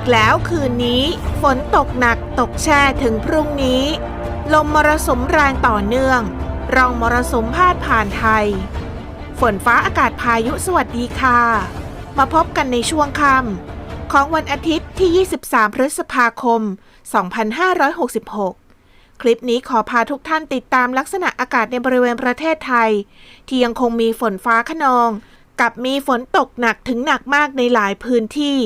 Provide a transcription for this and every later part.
กแล้วคืนนี้ ฝนตกหนักตกแช่ถึงพรุ่งนี้ ลมมรสุมแรงต่อเนื่อง รองมรสุมพาดผ่านไทย ฝนฟ้าอากาศพายุสวัสดีค่ะ มาพบกันในช่วงค่ำของวันอาทิตย์ที่ 23 พฤษภาคม 2566 คลิปนี้ขอพาทุกท่านติดตามลักษณะอากาศในบริเวณประเทศไทย ที่ยังคงมีฝนฟ้าขนอง กับมีฝนตกหนักถึงหนักมากในหลายพื้นที่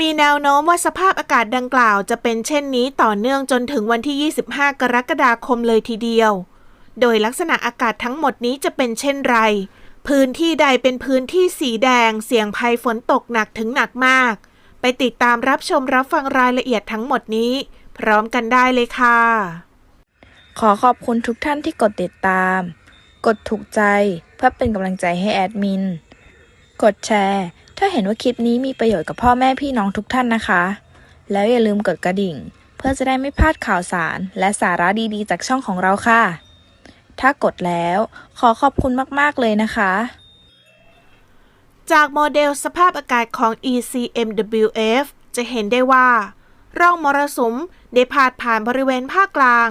มีแนวโน้มว่าสภาพอากาศดังกล่าวจะเป็นเช่นนี้ต่อเนื่องจนถึงวันที่ 25 กรกฎาคมเลยทีเดียว โดยลักษณะอากาศทั้งหมดนี้จะเป็นเช่นไร พื้นที่ใดเป็นพื้นที่สีแดง เสี่ยงภัยฝนตกหนักถึงหนักมาก ไปติดตามรับชมรับฟังรายละเอียดทั้งหมดนี้ พร้อมกันได้เลยค่ะ ขอขอบคุณทุกท่านที่กดติดตาม กดถูกใจเพื่อเป็นกำลังใจให้แอดมิน กดแชร์ ถ้าเห็นว่าคลิปนี้มีประโยชน์กับพ่อแม่พี่น้องทุกท่านนะคะ แล้วอย่าลืมกดกระดิ่ง เพื่อจะได้ไม่พลาดข่าวสาร และสาระดีๆ จากช่องของเราค่ะ ถ้ากดแล้วขอขอบคุณมากๆเลยนะคะ จากโมเดลสภาพอากาศของ ECMWF จะเห็นได้ว่าร่องมรสุมได้พาดผ่านบริเวณภาคกลาง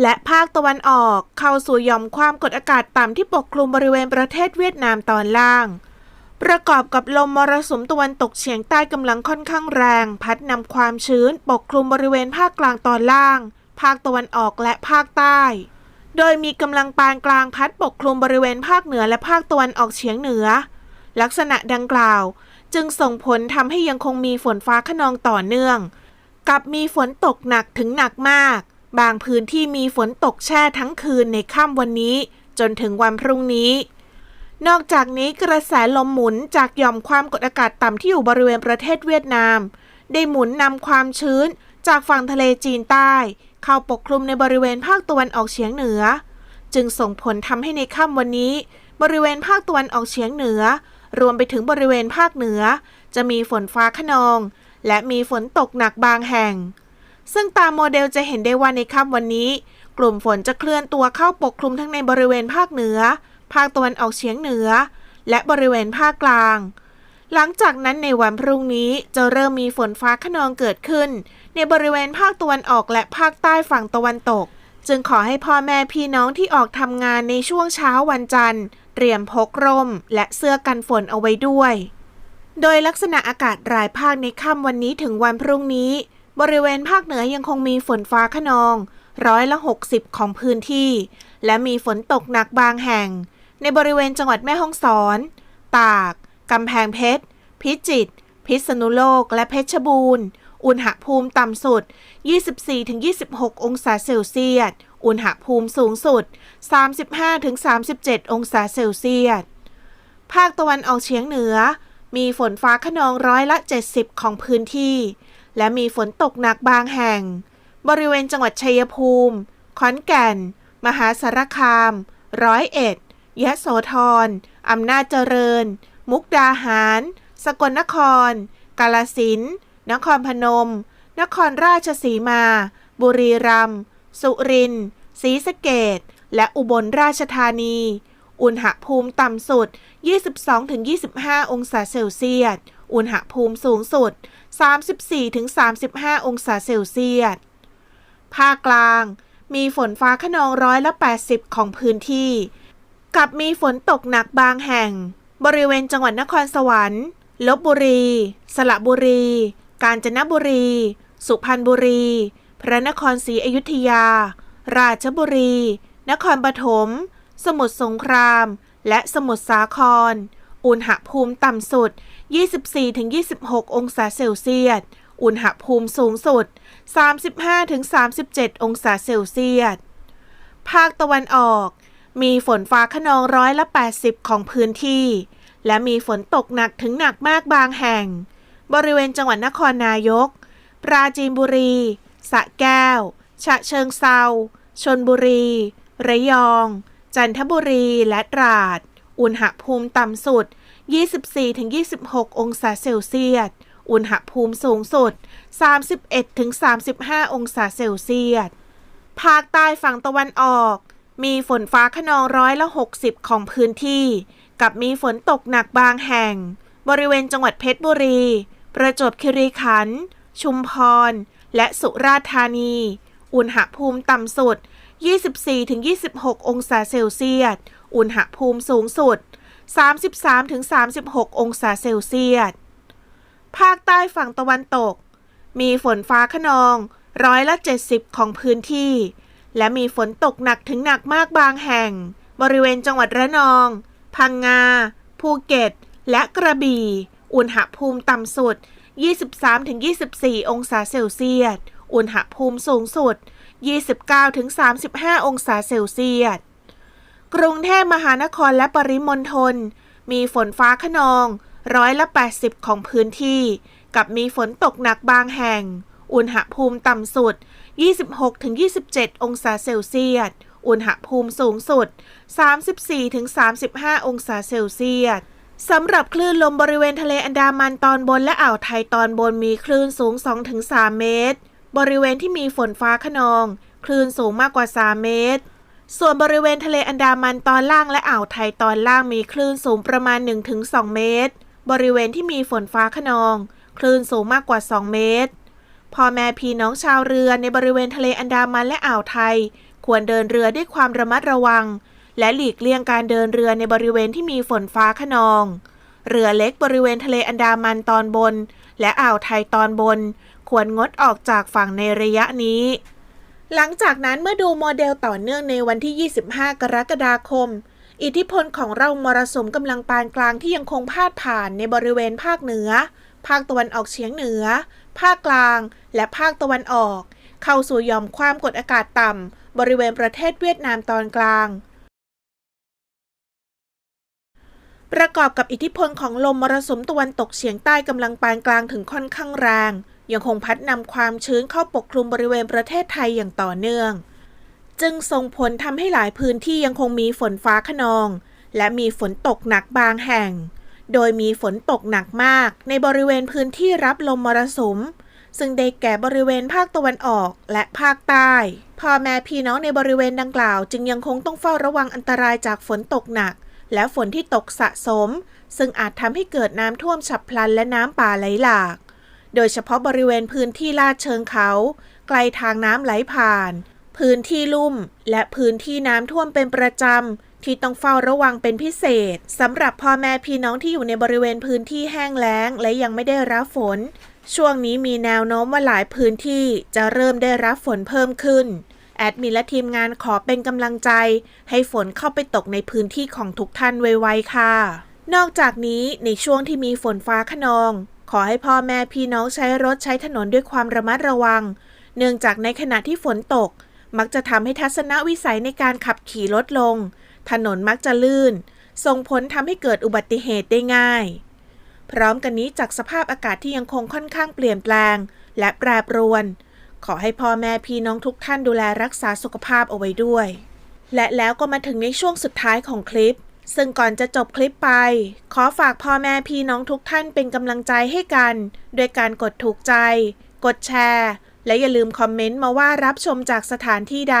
และภาคตะวันออกเข้าสู่ย่อมความกดอากาศต่ำที่ปกคลุมบริเวณประเทศเวียดนามตอนล่าง ประกอบกับลมมรสุมตะวันตกเฉียงใต้กำลังค่อนข้างแรง พัดนำความชื้นปกคลุมบริเวณภาคกลางตอนล่าง ภาคตะวันออกและภาคใต้ โดยมีกำลังปานกลางพัดปกคลุมบริเวณภาคเหนือและภาคตะวันออกเฉียงเหนือ ลักษณะดังกล่าว จึงส่งผลทำให้ยังคงมีฝนฟ้าขนองต่อเนื่อง กับมีฝนตกหนักถึงหนักมาก บางพื้นที่มีฝนตกแช่ทั้งคืนในค่ำวันนี้ จนถึงวันพรุ่งนี้ นอกจากนี้กระแสลมหมุนจากหย่อมความกดอากาศต่ำที่อยู่บริเวณประเทศเวียดนาม ได้หมุนนำความชื้นจากฝั่งทะเลจีนใต้ เข้าปกคลุมในบริเวณภาคตะวันออกเฉียงเหนือ จึงส่งผลทำให้ในค่ำวันนี้ บริเวณภาคตะวันออกเฉียงเหนือ รวมไปถึงบริเวณภาคเหนือ จะมีฝนฟ้าขนอง และมีฝนตกหนักบางแห่ง ซึ่งตามโมเดลจะเห็นได้ว่าในค่ำวันนี้ กลุ่มฝนจะเคลื่อนตัวเข้าปกคลุมทั้งในบริเวณภาคเหนือ ภาคตะวันออกเฉียงเหนือ และบริเวณภาคกลาง หลังจากนั้นในวันพรุ่งนี้จะเริ่มมีฝนฟ้าขนองเกิดขึ้น ในบริเวณภาคตะวันออกและภาคใต้ฝั่งตะวันตก จึงขอให้พ่อแม่พี่น้องที่ออกทำงานในช่วงเช้าวันจันทร์ เตรียมพกร่ม และเสื้อกันฝนเอาไว้ด้วย โดยลักษณะอากาศรายภาคในค่ำวันนี้ถึงวันพรุ่งนี้ บริเวณภาคเหนือยังคงมีฝนฟ้าขนองร้อยละ 60 ของพื้นที่ และมีฝนตกหนักบางแห่ง ในบริเวณจังหวัดแม่ฮ่องสอน ตาก กำแพงเพชร พิจิตร พิษณุโลก และเพชรบูรณ์ อุณหภูมิต่ำสุด 24-26 องศาเซลเซียส อุณหภูมิสูงสุด 35-37 องศาเซลเซียส ภาคตะวันออกเฉียงเหนือ มีฝนฟ้าขนองร้อยละ 70 ของพื้นที่ และมีฝนตกหนักบางแห่ง บริเวณจังหวัดชัยภูมิ ขอนแก่น มหาสารคาม ร้อยเอ็ด ยะโสธร อำนาจเจริญ มุกดาหาร สกลนคร กาลสินธุ์นครพนม นครราชสีมา บุรีรัมย์ สุรินทร์ ศรีสะเกดและอุบลราชธานี อุณหภูมิต่ำสุด 22-25 องศาเซลเซียส อุณหภูมิสูงสุด 34-35 องศาเซลเซียส ภาคกลาง มีฝนฟ้าขนองร้อยละ 80 ของพื้นที่ กับมีฝนตกหนักบางแห่ง บริเวณจังหวัดนครสวรรค์ ลบบุรี สระบุรี กาญจนบุรี สุพรรณบุรี พระนครศรีอยุธยา ราชบุรี นครปฐม สมุทรสงคราม และสมุทรสาคร อุณหภูมิต่ำสุด 24-26 องศาเซลเซียส อุณหภูมิสูงสุด 35-37 องศาเซลเซียส ภาคตะวันออก มีฝนฟ้าขนองร้อยละ 80 ของพื้นที่ และมีฝนตกหนักถึงหนักมากบางแห่ง บริเวณจังหวัดนครนายก ปราจีนบุรี สะแก้ว ฉะเชิงเซาชนบุรี ระยอง จันทบุรีและตราด อุณหภูมิต่ำสุด 24-26 องศาเซลเซียส อุณหภูมิสูงสุด 31-35 องศาเซลเซียส ภาคใต้ฝั่งตะวันออก มีฝนฟ้าขนองร้อยละ 60 ของพื้นที่ กับมีฝนตกหนักบางแห่ง บริเวณจังหวัดเพชรบุรี ประจวบคีรีขันธ์ ชุมพร และสุราษฎร์ธานี อุณหภูมิต่ำสุด 24-26 องศาเซลเซียส อุณหภูมิสูงสุด 33-36 องศาเซลเซียส ภาคใต้ฝั่งตะวันตก มีฝนฟ้าขนองร้อยละ 70 ของพื้นที่ และมีฝนตกหนักถึงหนักมากบางแห่ง บริเวณจังหวัดระนอง พังงา ภูเก็ต และกระบี่ อุณหภูมิต่ำสุด 23-24 องศาเซลเซียส อุณหภูมิสูงสุด 29-35 องศาเซลเซียส กรุงเทพมหานครและปริมณฑลมีฝนฟ้าขนองร้อยละ 80 ของพื้นที่ กับมีฝนตกหนักบางแห่ง อุณหภูมิต่ำสุด 26-27 องศาเซลเซียส อุณหภูมิสูงสุด 34-35 องศาเซลเซียสสำหรับคลื่นลมบริเวณทะเลอันดามันตอนบนและอ่าวไทยตอนบนมีคลื่นสูง 2-3 เมตร บริเวณที่มีฝนฟ้าขนอง คลื่นสูงมากกว่า 3 เมตร ส่วนบริเวณทะเลอันดามันตอนล่างและอ่าวไทยตอนล่างมีคลื่นสูงประมาณ 1-2 เมตร บริเวณที่มีฝนฟ้าขนอง คลื่นสูงมากกว่า 2 เมตร พ่อแม่พี่น้องชาวเรือในบริเวณทะเลอันดามันและอ่าวไทย ควรเดินเรือด้วยความระมัดระวัง และหลีกเลี่ยงการเดินเรือในบริเวณที่มีฝนฟ้าขนอง เรือเล็กบริเวณทะเลอันดามันตอนบน และอ่าวไทยตอนบน ควรงดออกจากฝั่งในระยะนี้ หลังจากนั้นเมื่อดูโมเดลต่อเนื่องในวันที่ 25 กรกฎาคม อิทธิพลของร่องมรสุมกำลังปานกลางที่ยังคงพาดผ่านในบริเวณภาคเหนือ ภาคตะวันออกเฉียงเหนือ ภาคกลาง และภาคตะวันออก เข้าสู่ย่อมความกดอากาศต่ำ บริเวณประเทศเวียดนามตอนกลาง ประกอบกับอิทธิพลของลมมรสุมตะวันตกเฉียงใต้กำลังปานกลางถึงค่อนข้างแรง ยังคงพัดนำความชื้นเข้าปกคลุมบริเวณประเทศไทยอย่างต่อเนื่อง จึงส่งผลทำให้หลายพื้นที่ยังคงมีฝนฟ้าขนอง และมีฝนตกหนักบางแห่ง โดยมีฝนตกหนักมากในบริเวณพื้นที่รับลมมรสุม ซึ่งได้แก่บริเวณภาคตะวันออกและภาคใต้พ่อแม่พี่น้องในบริเวณดังกล่าว จึงยังคงต้องเฝ้าระวังอันตรายจากฝนตกหนัก และฝนที่ตกสะสม ซึ่งอาจทำให้เกิดน้ำท่วมฉับพลันและน้ำป่าไหลหลาก โดยเฉพาะบริเวณพื้นที่ลาดเชิงเขา ไกลทางน้ำไหลผ่าน พื้นที่ลุ่ม และพื้นที่น้ำท่วมเป็นประจำ ที่ต้องเฝ้าระวังเป็นพิเศษสำหรับพ่อแม่พี่น้องที่อยู่ในบริเวณพื้นที่แห้งแล้ง และยังไม่ได้รับฝน ช่วงนี้มีแนวโน้มว่าหลายพื้นที่จะเริ่มได้รับฝนเพิ่มขึ้น แอดมินและทีมงานขอเป็นกำลังใจ ให้ฝนเข้าไปตกในพื้นที่ของทุกท่านไวๆค่ะ นอกจากนี้ในช่วงที่มีฝนฟ้าขนอง ขอให้พ่อแม่พี่น้องใช้รถใช้ถนนด้วยความระมัดระวัง เนื่องจากในขณะที่ฝนตก มักจะทำให้ทัศนวิสัยในการขับขี่ลดลง ถนนมักจะลื่น ส่งผลทำให้เกิดอุบัติเหตุได้ง่าย พร้อมกันนี้จากสภาพอากาศที่ยังคงค่อนข้างเปลี่ยนแปลง และแปรปรวน ขอให้พ่อแม่พี่น้องทุกท่านดูแลรักษาสุขภาพเอาไว้ด้วย และแล้วก็มาถึงในช่วงสุดท้ายของคลิป ซึ่งก่อนจะจบคลิปไป ขอฝากพ่อแม่พี่น้องทุกท่านเป็นกำลังใจให้กันโดยการกดถูกใจ กดแชร์ และอย่าลืมคอมเมนต์มาว่ารับชมจากสถานที่ใด